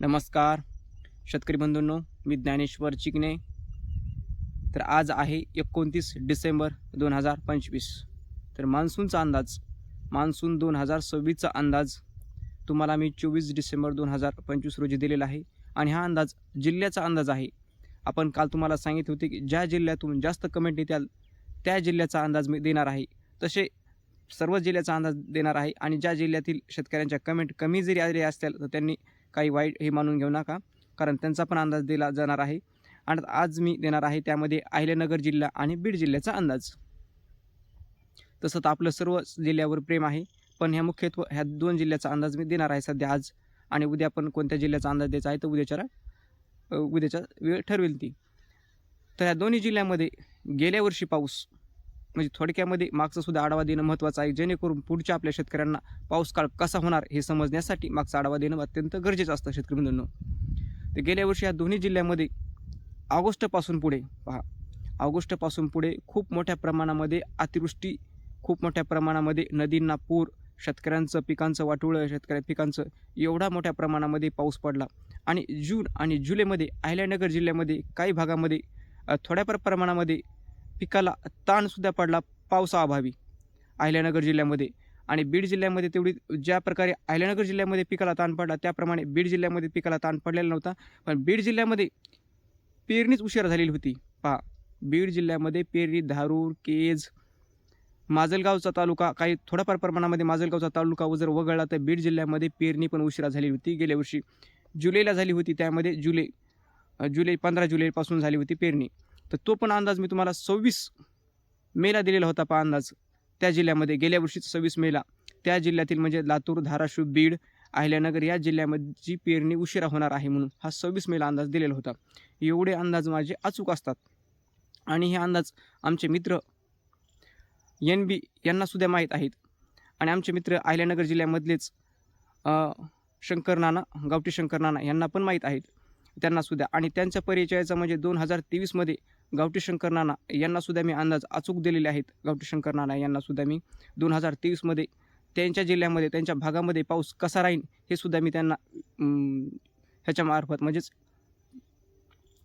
नमस्कार शेतकरी बंधूंनो मी ज्ञानेश्वर चिकणे तर आज आहे एकोणतीस डिसेंबर दोन हजार पंचवीस. तर मान्सूनचा अंदाज मान्सून दोन हजार सव्वीसचा अंदाज तुम्हाला मी चोवीस डिसेंबर दोन हजार पंचवीस रोजी दिलेला आहे. आणि हा अंदाज जिल्ह्याचा अंदाज आहे. आपण काल तुम्हाला सांगितले होते की ज्या जिल्ह्यातून जास्त कमेंट येत्याल त्या जिल्ह्याचा अंदाज मी देणार आहे. तसे सर्व जिल्ह्याचा अंदाज देणार आहे. आणि ज्या जिल्ह्यातील शेतकऱ्यांच्या कमेंट कमी जरी आले असतील तर त्यांनी काही वाईट हे मानून घेऊ नका. कारण त्यांचा पण अंदाज दिला जाणार आहे. आणि आज मी देणार आहे त्यामध्ये अहिल्यानगर जिल्हा आणि बीड जिल्ह्याचा अंदाज. तसं तर आपलं सर्व जिल्ह्यावर प्रेम आहे. पण ह्या मुख्यत्व ह्या दोन जिल्ह्याचा अंदाज मी देणार आहे सध्या आज. आणि उद्या पण कोणत्या जिल्ह्याचा अंदाज द्यायचा आहे तर उद्याच्या उद्याच्या वेळ ठरवेल ती. तर ह्या दोन्ही जिल्ह्यामध्ये गेल्या वर्षी पाऊस म्हणजे थोडक्यामध्ये मागचा सुद्धा आढावा देणं महत्त्वाचं आहे. जेणेकरून पुढच्या आपल्या शेतकऱ्यांना पाऊस काळ कसा होणार हे समजण्यासाठी मागचा आढावा देणं अत्यंत गरजेचं असतं शेतकरी बंधूंनो. तर गेल्या वर्षी या दोन्ही जिल्ह्यामध्ये ऑगस्टपासून पुढे पहा ऑगस्टपासून पुढे खूप मोठ्या प्रमाणामध्ये अतिवृष्टी खूप मोठ्या प्रमाणामध्ये नदींना पूर शेतकऱ्यांचं पिकांचं वाटोळं शेतकऱ्या पिकांचं एवढा मोठ्या प्रमाणामध्ये पाऊस पडला. आणि जून आणि जुलैमध्ये अहिल्यानगर जिल्ह्यामध्ये काही भागामध्ये थोड्याफार प्रमाणामध्ये पिकाला ताणसुद्धा पडला पावसाअभावी अहिल्यानगर जिल्ह्यामध्ये आणि बीड जिल्ह्यामध्ये तेवढी ज्या प्रकारे अहिल्यानगर जिल्ह्यामध्ये पिकाला ताण पडला त्याप्रमाणे बीड जिल्ह्यामध्ये पिकाला ताण पडलेला नव्हता. पण बीड जिल्ह्यामध्ये पेरणीच उशिरा झालेली होती. पहा बीड जिल्ह्यामध्ये पेरणी धारूर केज माजलगावचा तालुका काही थोड्याफार प्रमाणामध्ये माजलगावचा तालुका जर वगळला तर बीड जिल्ह्यामध्ये पेरणी पण उशिरा झाली होती. गेल्या वर्षी जुलैला झाली होती त्यामध्ये जुलै जुलै पंधरा जुलैपासून झाली होती पेरणी. तर तो पण अंदाज मी तुम्हाला सव्वीस मेला दिलेला होता पहा अंदाज. त्या जिल्ह्यामध्ये गेल्या वर्षीचा सव्वीस मेला. त्या जिल्ह्यातील म्हणजे लातूर धाराशिव बीड अहिल्यानगर या जिल्ह्यामध्ये पेरणी उशिरा होणार आहे म्हणून हा सव्वीस मेला अंदाज दिलेला होता. एवढे अंदाज माझे अचूक असतात. आणि हे अंदाज आमचे मित्र एन बी यांनासुद्धा माहीत आहेत. आणि आमचे मित्र अहिल्यानगर जिल्ह्यामधलेच शंकर नाना गावठी शंकर नाना यांना पण माहीत आहेत. त्यांनासुद्धा आणि त्यांच्या परिचयाचा म्हणजे दोन हजार तेवीसमध्ये गावठी शंकर नाना यांनासुद्धा मी अंदाज अचूक दिलेले आहेत. गावठी शंकर नाना यांनासुद्धा मी दोन हजार तेवीसमध्ये त्यांच्या जिल्ह्यामध्ये त्यांच्या भागामध्ये पाऊस कसा राहील हे सुद्धा मी त्यांना ह्याच्यामार्फत म्हणजेच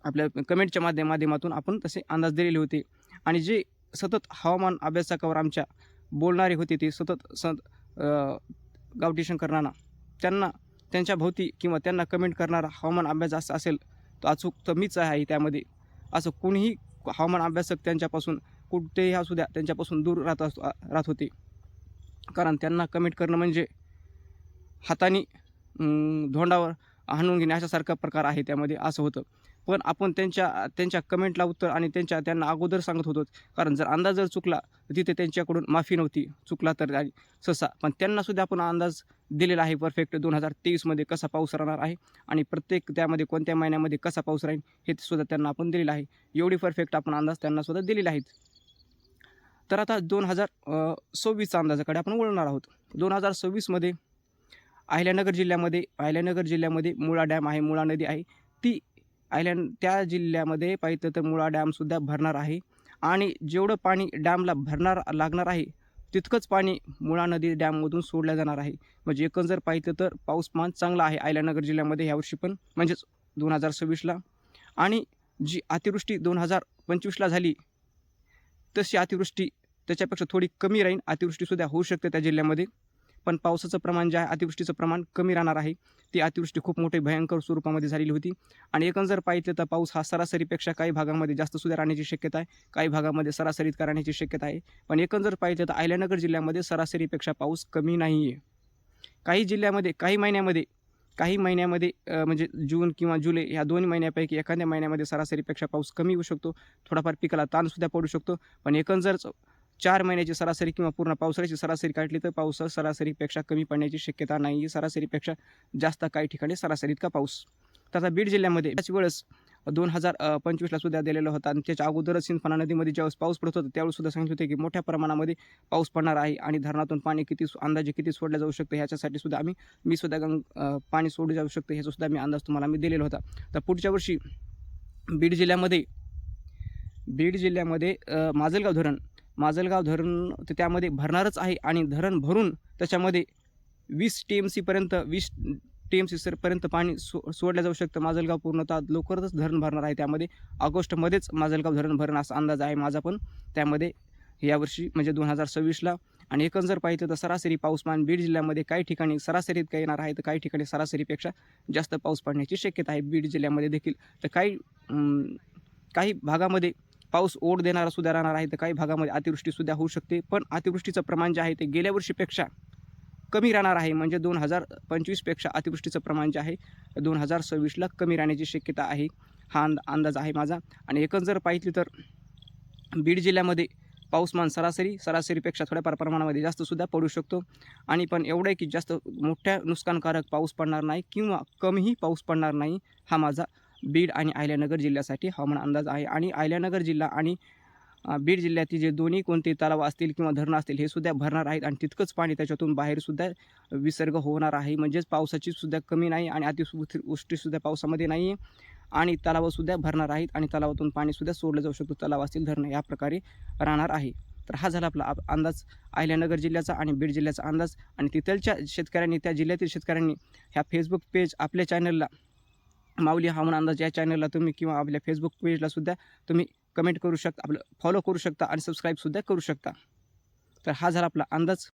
आपल्या कमेंटच्या माध्यम माध्यमातून आपण तसे अंदाज दिलेले होते. आणि जे सतत हवामान अभ्यासकावर आमच्या बोलणारे होते ते सतत सत अं, गावठी शंकर नाना त्यांना त्यांच्या भोवती किंवा त्यांना कमेंट करणारा हवामान अभ्यास असं असेल तर अचूक तर मीच आहे त्यामध्ये. असं कोणीही हवामान अभ्यासक त्यांच्यापासून कुठेही असू द्या त्यांच्यापासून दूर राहत असतो राहत होते. कारण त्यांना कमेंट करणं म्हणजे हाताने धोंडावर हाणून घेणे अशासारखा प्रकार आहे त्यामध्ये असं होतं. पण आपण त्यांच्या त्यांच्या कमेंटला उत्तर आणि त्यांच्या त्यांना अगोदर सांगत होतो. कारण जर अंदाज जर चुकला तर तिथे त्यांच्याकडून माफी नव्हती. चुकला तर ससा. पण त्यांनासुद्धा आपण अंदाज दिलेला आहे. परफेक्ट दोन हजार तेवीसमध्ये कसा पाऊस राहणार आहे आणि प्रत्येक त्यामध्ये कोणत्या महिन्यामध्ये कसा पाऊस राहील हे सुद्धा त्यांना आपण दिलेलं आहे. एवढी परफेक्ट आपण अंदाज त्यांनासुद्धा दिलेला दिलेले आहेत. तर आता दोन हजार सव्वीसचा अंदाजाकडे आपण वळणार आहोत. दोन हजार सव्वीसमध्ये अहिल्यानगर जिल्ह्यामध्ये अहिल्यानगर जिल्ह्यामध्ये मुळा डॅम आहे मुळा नदी आहे. ती अहिल्या त्या जिल्ह्यामध्ये पाहिलं तर मुळा डॅमसुद्धा भरणार आहे. आणि जेवढं पाणी डॅमला भरणार लागणार आहे तितकंच पाणी मुळा नदी डॅममधून सोडलं जाणार आहे. म्हणजे एकंदर जर पाहिलं तर पाऊसमान चांगला आहे अहिल्यानगर जिल्ह्यामध्ये यावर्षी पण म्हणजेच दोन हजार सव्वीसला. आणि जी अतिवृष्टी दोन हजार पंचवीसला झाली तशी अतिवृष्टी त्याच्यापेक्षा थोडी कमी राहील अतिवृष्टीसुद्धा होऊ शकते त्या जिल्ह्यामध्ये. पण पावसाचं प्रमाण जे आहे अतिवृष्टीचं प्रमाण कमी राहणार आहे. ती अतिवृष्टी खूप मोठी भयंकर स्वरूपामध्ये झालेली होती. आणि एकंदर जर तर पाऊस हा सरासरीपेक्षा काही भागामध्ये जास्त सुद्धा राहण्याची शक्यता आहे. काही भागामध्ये सरासरीत राहण्याची शक्यता आहे. पण एकंदर पाहिजे तर अहिल्यानगर जिल्ह्यामध्ये सरासरीपेक्षा पाऊस कमी नाही आहे काही जिल्ह्यामध्ये काही महिन्यामध्ये काही महिन्यामध्ये म्हणजे जून किंवा जुलै ह्या दोन महिन्यापैकी एखाद्या महिन्यामध्ये सरासरीपेक्षा पाऊस कमी होऊ शकतो. थोडाफार पिकाला ताणसुद्धा पडू शकतो. पण एकंदर चार महिन्याची सरासरी किंवा पूर्ण पावसाळ्याची सरासरी काढली तर पाऊस सरासरीपेक्षा कमी पडण्याची शक्यता नाही सरासरीपेक्षा जास्त काही ठिकाणी सरासरी इतका पाऊस. तसा बीड जिल्ह्यामध्ये त्याच वेळेस दोन हजार पंचवीसला सुद्धा दिलेला होता आणि त्याच्या अगोदरच सिंधफणा नदीमध्ये ज्यावेळेस पाऊस पडत होता त्यावेळेस सुद्धा सांगितले होते की मोठ्या प्रमाणामध्ये पाऊस पडणार आहे आणि धरणातून पाणी किती अंदाजे किती सोडलं जाऊ शकतं ह्याच्यासाठी सुद्धा आम्ही मी सुद्धा गंग पाणी सोडलं जाऊ शकतं ह्याचा सुद्धा मी अंदाज तुम्हाला मी दिलेला होता. तर पुढच्या वर्षी बीड जिल्ह्यामध्ये बीड जिल्ह्यामध्ये माजलगाव धरण माजलगाव धरण तर त्यामध्ये भरणारच आहे आणि धरण भरून त्याच्यामध्ये वीस टी एम सीपर्यंत वीस टी एम सीपर्यंत पाणी सो सोडलं जाऊ शकतं. माजलगाव पूर्णतः लवकरच धरण भरणार आहे त्यामध्ये. ऑगस्टमध्येच माजलगाव धरण भरण असा अंदाज आहे माझा पण. त्यामध्ये यावर्षी म्हणजे दोन हजार सव्वीसला आणि एकंदर जर पाहिलं तर सरासरी पाऊसमान बीड जिल्ह्यामध्ये काही ठिकाणी सरासरीत काही येणार आहे तर काही ठिकाणी सरासरीपेक्षा जास्त पाऊस पडण्याची शक्यता आहे. बीड जिल्ह्यामध्ये देखील तर काही काही भागामध्ये पाऊस ओढ देणारा सुद्धा राहणार आहे तर काही भागामध्ये अतिवृष्टीसुद्धा होऊ शकते. पण अतिवृष्टीचं प्रमाण जे आहे ते गेल्या वर्षीपेक्षा कमी राहणार आहे. म्हणजे दोन हजार पंचवीसपेक्षा अतिवृष्टीचं प्रमाण जे आहे दोन हजार सव्वीसला कमी राहण्याची शक्यता आहे. हा अंद अंदाज आहे माझा. आणि एकंदर जर पाहिली तर बीड जिल्ह्यामध्ये पाऊसमान सरासरी सरासरीपेक्षा थोड्याफार प्रमाणामध्ये जास्तसुद्धा पडू शकतो. आणि पण एवढं आहे की जास्त मोठ्या नुकसानकारक पाऊस पडणार नाही किंवा कमीही पाऊस पडणार नाही हा माझा बीड आणि अहिल्यानगर जिल्ह्यासाठी हवामान अंदाज आहे. आणि अहिल्यानगर जिल्हा आणि बीड जिल्ह्यातील जे दोन्ही कोणते तलाव असतील किंवा धरणं असतील हे सुद्धा भरणार आहेत आणि तितकंच पाणी त्याच्यातून बाहेरसुद्धा विसर्ग होणार आहे. म्हणजेच पावसाची सुद्धा कमी नाही आणि अतिवृष्टीसुद्धा पावसामध्ये नाही आहे आणि तलावसुद्धा भरणार आहेत आणि तलावातून पाणीसुद्धा सोडलं जाऊ शकतो. तलाव असतील धरणं या प्रकारे राहणार आहे. तर हा झाला आपला अंदाज. अहिल्यानगर जिल्ह्याचा आणि बीड जिल्ह्याचा अंदाज. आणि तिथलच्या शेतकऱ्यांनी त्या जिल्ह्यातील शेतकऱ्यांनी ह्या फेसबुक पेज आपल्या चॅनलला माऊली हवामान अंदाज या चॅनलला तुम्ही किंवा आपल्या फेसबुक पेजला सुद्धा तुम्ही कमेंट करू शकता आपलं फॉलो करू शकता आणि सबस्क्राईबसुद्धा करू शकता. तर हा झाला आपला अंदाज.